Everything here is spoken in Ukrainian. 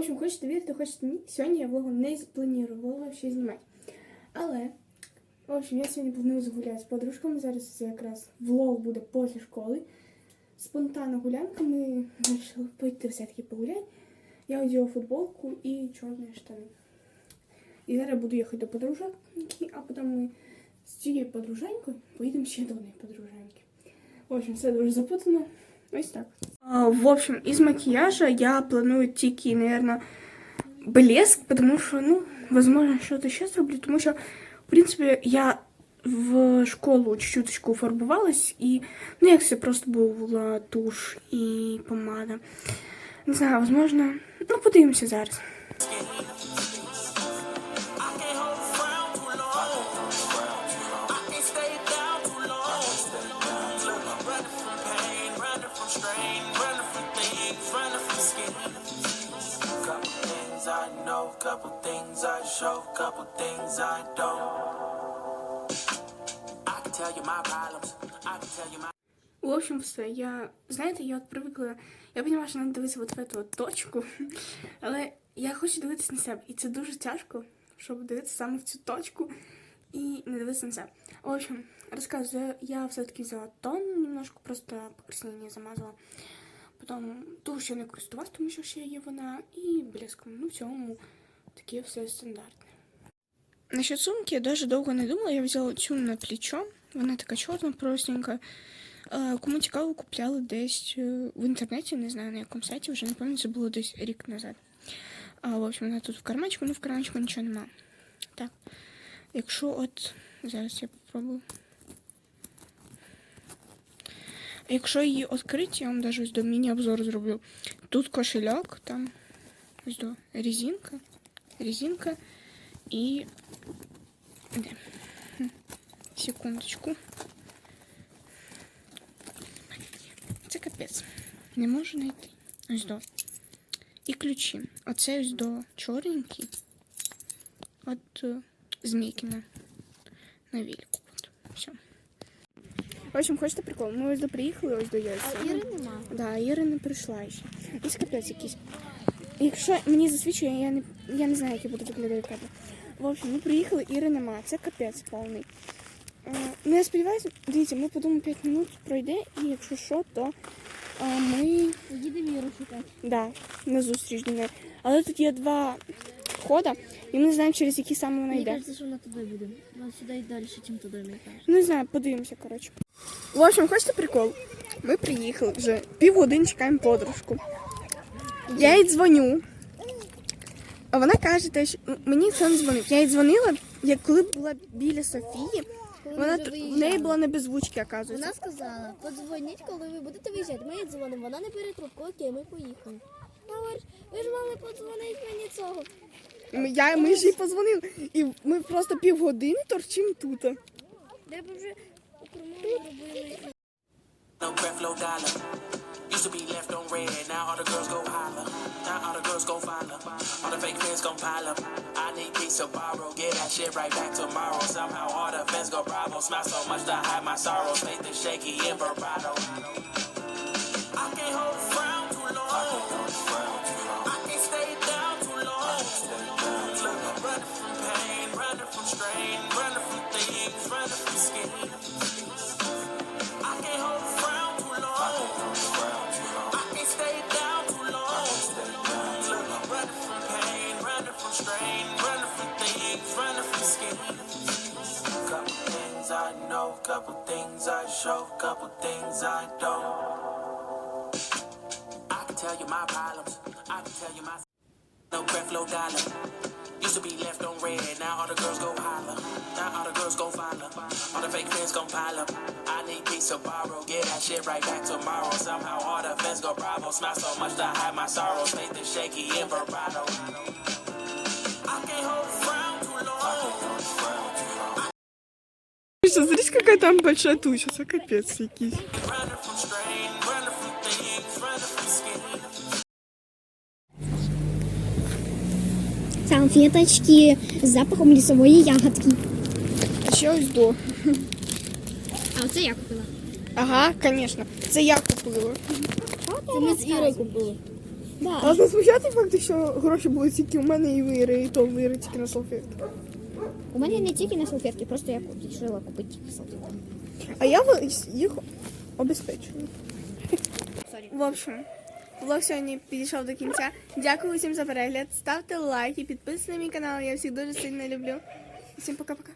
общем, хочете вірити, хочете ні. Сьогодні я влогу не планувала ще знімати. Але, в общем, я сьогодні планую загуляти з подружками. Зараз якраз влог буде після школи. Спонтанна гулянка. Ми вирішили пойти все-таки погуляти. Я одягла футболку і чорні штани. І зараз буду їхати до подружок, а потім ми з цією подруженькою поїдемо ще до однієї подруженьки. В общем, все дуже запутано. Ось так. В общем, из макияжа я планую тільки, наверное, блеск, потому что, ну, возможно, что-то еще зроблю, тому що, в принципе, я в школу чуть-чуточку фарбувалась, і, ну, як це просто була туш і помада. Не знаю, возможно, ну, подивимося зараз. I know, couple things I show, couple things I don't. I can tell you my problems, I can tell you my. В общем, все. Я, знаєте, я от привикла. Я розумію, що треба дивитися от в эту точку, але я хочу дивитися на себе. І це дуже тяжко, щоб дивитися саме в цю точку і не дивитися на себе. В общем, розказую, я все-таки взяла тон, немножко просто покраснення замазала. Потім ту ще не користувалась, тому що ще є вона, і блеском. Ну, в цьому таке все стандартне. Насчет сумки я дуже довго не думала. Я взяла цю на плечо. Вона така чорна, простенька. Кому цікаво, купляли десь е, в інтернеті, не знаю на якому сайті, вже не пам'ятаю, це було десь рік назад. А, в общем, вона тут в карманчику, ну в карманчику нічого нема. Так. Якщо от. Зараз я попробую. Якщо її відкрити, я вам навіть до міні-обзор зроблю. Тут кошельок, там ось до резинка, резинка і. Де? Секундочку. Це капець. Не можу знайти. Ось до. І ключі. Оце ось до чорненький. От е, Змійкіна. На вільку. От. Все. В общем, хочете прикол? Ми ось до приїхали, ось до Ясі. А Іри нема. Да, Іра не прийшла ще. Ось капець якийсь. Якщо мені засвідчує, я не, я не знаю, як я буду виглядати тебе. В общем, ми приїхали, Іри нема. Це капець повний. Ну, я сподіваюся, дивіться, ми подумаємо 5 минут пройде, і якщо що, то е, ми Їдемо Іру шукати. да, на зустріч до неї. Але тут є два входа, і ми не знаємо, через які саме вона Мені йде. кажется, що вона туди буде. Вона сюди і далі, ніж туди, мені кажется. Ну, не знаю, подивимося, коротше. В общем, хочете прикол? Ми приїхали вже півгодини чекаємо подружку. Я їй дзвоню. А вона каже, те, що мені ніхто не дзвонив. Я їй дзвонила, як коли була біля Софії. Вона в неї була не без звучки, оказується. Вона сказала, подзвоніть, коли ви будете виїжджати. Ми їй дзвонимо, вона не бере трубку, окей, ми поїхали. Говорить, ви ж мали подзвонити мені цього. Ми- Я, ми ж їй позвонили. І ми просто півгодини торчимо тут. Б вже. No Creflo dollar. Used to be left on red, now all the girls go holler. Now all the girls go follow. All the fake fans gon' pile up. I need peace to borrow. Get that shit right back tomorrow. Somehow all the fans go bravo. Smile so much to hide my sorrows. Faith is shaky vibrato. Strain, running from things, running from schemes. Couple things I know, couple things I show, couple things I don't. I can tell you my problems. I can tell you my no Creflo dollar. Used to be left on red, now all the girls go holler. Now all the girls go follow. All the fake fans gon' pile up. I need peace to. Get that shit right back tomorrow. Somehow all the fans go bravo. Smile so much to hide my sorrows. Faith is shaky in vibrato. Смотрите, какая там большая туча. Це капець якийсь. Салфеточки з запахом лісової ягодки. А ще ось до. А оце я купила. Ага, звісно. Це я купила. Це ми з Ірою купили. Да. А смущати факти, що гроші були тільки у мене і вири, і то вири тільки на салфетки. У мене не тільки на салфетки, просто я вирішила купити салфетки. А я їх обезпечую. В общем, влог сьогодні підійшов до кінця. Дякую всім за перегляд. Ставте лайки, підписуйтесь на мій канал. Я всіх дуже сильно люблю. Всім пока-пока.